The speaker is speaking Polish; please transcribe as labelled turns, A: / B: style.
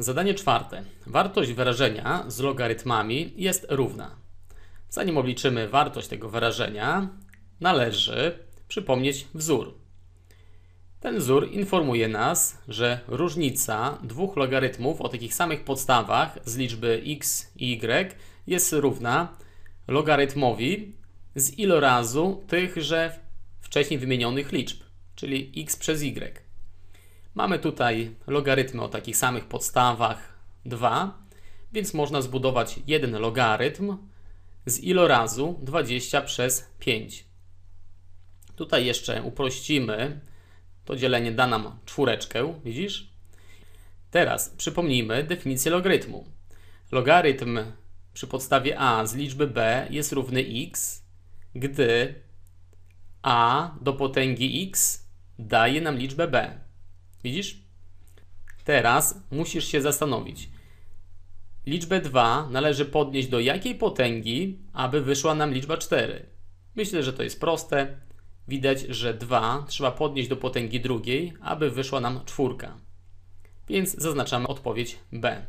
A: Zadanie czwarte. Wartość wyrażenia z logarytmami jest równa. Zanim obliczymy wartość tego wyrażenia, należy przypomnieć wzór. Ten wzór informuje nas, że różnica dwóch logarytmów o takich samych podstawach z liczby x i y jest równa logarytmowi z ilorazu tychże wcześniej wymienionych liczb, czyli x przez y. Mamy tutaj logarytmy o takich samych podstawach 2, więc można zbudować jeden logarytm z ilorazu 20 przez 5. Tutaj jeszcze uprościmy. To dzielenie da nam czwóreczkę, widzisz? Teraz przypomnijmy definicję logarytmu. Logarytm przy podstawie a z liczby b jest równy x, gdy a do potęgi x daje nam liczbę b. Widzisz? Teraz musisz się zastanowić. Liczbę 2 należy podnieść do jakiej potęgi, aby wyszła nam liczba 4? Myślę, że to jest proste. Widać, że 2 trzeba podnieść do potęgi drugiej, aby wyszła nam czwórka. Więc zaznaczamy odpowiedź B.